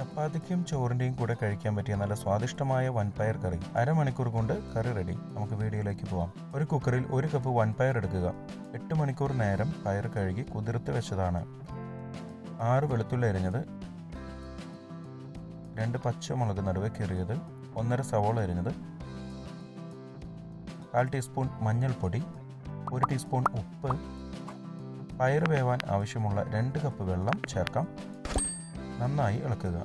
ചപ്പാത്തിക്കും ചോറിന്റെയും കൂടെ കഴിക്കാൻ പറ്റിയ നല്ല സ്വാദിഷ്ടമായ വൻപയർ കറി അരമണിക്കൂർ കൊണ്ട് കറി റെഡി നമുക്ക് വീഡിയോയിലേക്ക് പോവാം. ഒരു കുക്കറിൽ ഒരു കപ്പ് വൻപയർ എടുക്കുക. എട്ട് മണിക്കൂർ നേരം പയർ കഴുകി കുതിർത്ത് വെച്ചതാണ്. ആറ് വെളുത്തുള്ളി അരിഞ്ഞത്. രണ്ട് പച്ചമുളക് നടുവെ കീറിയത്. ഒന്നര സവോള അരിഞ്ഞത്. കാൽ ടീസ്പൂൺ മഞ്ഞൾപ്പൊടി. ഒരു ടീസ്പൂൺ ഉപ്പ്. പയർ വേവാൻ ആവശ്യമുള്ള രണ്ട് കപ്പ് വെള്ളം ചേർക്കാം. നന്നായി ഇളക്കുക.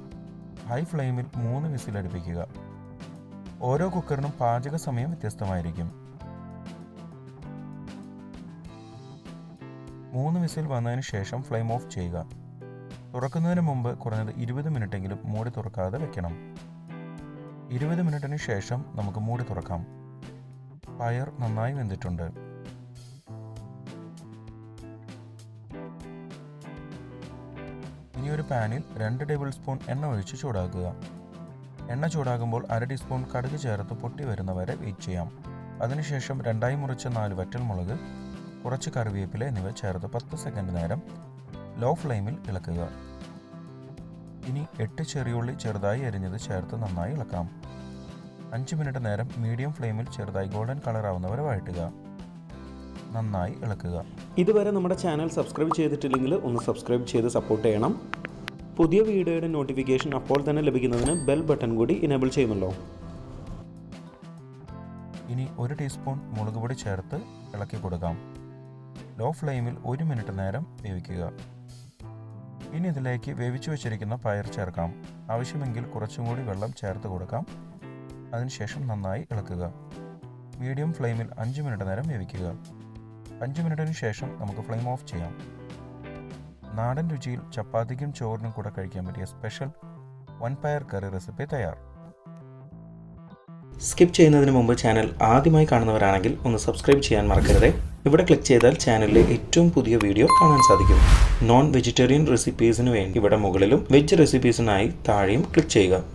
ഹൈ ഫ്ലെയിമിൽ മൂന്ന് വിസിൽ അടുപ്പിക്കുക. ഓരോ കുക്കറിനും പാചക സമയം വ്യത്യസ്തമായിരിക്കും. മൂന്ന് വിസിൽ വന്നതിന് ശേഷം ഫ്ലെയിം ഓഫ് ചെയ്യുക. തുറക്കുന്നതിന് മുമ്പ് കുറഞ്ഞത് ഇരുപത് മിനിറ്റെങ്കിലും മൂടി തുറക്കാതെ വെക്കണം. ഇരുപത് മിനിറ്റിന് ശേഷം നമുക്ക് മൂടി തുറക്കാം. പയർ നന്നായി വെന്തിട്ടുണ്ട്. ഇനി ഒരു പാനിൽ രണ്ട് ടേബിൾ സ്പൂൺ എണ്ണ ഒഴിച്ച് ചൂടാക്കുക. എണ്ണ ചൂടാകുമ്പോൾ അര ടീസ്പൂൺ കടുക് ചേർത്ത് പൊട്ടി വരുന്നവരെ വെയിറ്റ് ചെയ്യാം. അതിനുശേഷം രണ്ടായി മുറിച്ച നാല് വറ്റൽമുളക് കുറച്ച് കറിവേപ്പില എന്നിവ ചേർത്ത് പത്ത് സെക്കൻഡ് നേരം ലോ ഫ്ലെയിമിൽ ഇളക്കുക. ഇനി എട്ട് ചെറിയുള്ളി ചെറുതായി അരിഞ്ഞത് ചേർത്ത് നന്നായി ഇളക്കാം. അഞ്ച് മിനിറ്റ് നേരം മീഡിയം ഫ്ലെയിമിൽ ചെറുതായി ഗോൾഡൻ കളർ ആവുന്നവരെ വഴറ്റുക. നന്നായി ഇളക്കുക. ഇതുവരെ നമ്മുടെ ചാനൽ സബ്സ്ക്രൈബ് ചെയ്തിട്ടില്ലെങ്കിൽ ഒന്ന് സബ്സ്ക്രൈബ് ചെയ്ത് സപ്പോർട്ട് ചെയ്യണം. പുതിയ വീഡിയോയുടെ നോട്ടിഫിക്കേഷൻ അപ്പോൾ തന്നെ ലഭിക്കുന്നതിന് ബെൽ ബട്ടൺ കൂടി ഇനേബിൾ ചെയ്യുമല്ലോ. ഇനി ഒരു ടീസ്പൂൺ മുളക് പൊടി ചേർത്ത് ഇളക്കി കൊടുക്കാം. ലോ ഫ്ലെയിമിൽ ഒരു മിനിറ്റ് നേരം വേവിക്കുക. ഇനി ഇതിലേക്ക് വേവിച്ചു വെച്ചിരിക്കുന്ന പയർ ചേർക്കാം. ആവശ്യമെങ്കിൽ കുറച്ചും കൂടി വെള്ളം ചേർത്ത് കൊടുക്കാം. അതിനുശേഷം നന്നായി ഇളക്കുക. മീഡിയം ഫ്ലെയിമിൽ അഞ്ച് മിനിറ്റ് നേരം വേവിക്കുക. അഞ്ച് മിനിറ്റിന് ശേഷം നമുക്ക് ഫ്ലെയിം ഓഫ് ചെയ്യാം. നാടൻ രുചിയിൽ ചപ്പാത്തിക്കും ചോറിനും കൂടെ കഴിക്കാൻ പറ്റിയ സ്പെഷ്യൽ വൺ പയർ കറി റെസിപ്പി തയ്യാർ. സ്കിപ്പ് ചെയ്യുന്നതിന് മുമ്പ് ചാനൽ ആദ്യമായി കാണുന്നവരാണെങ്കിൽ ഒന്ന് സബ്സ്ക്രൈബ് ചെയ്യാൻ മറക്കരുത്. ഇവിടെ ക്ലിക്ക് ചെയ്താൽ ചാനലിലെ ഏറ്റവും പുതിയ വീഡിയോ കാണാൻ സാധിക്കും. നോൺ വെജിറ്റേറിയൻ റെസിപ്പീസിന് വേണ്ടി ഇവിടെ മുകളിലും വെജ് റെസിപ്പീസിനായി താഴെയും ക്ലിക്ക് ചെയ്യുക.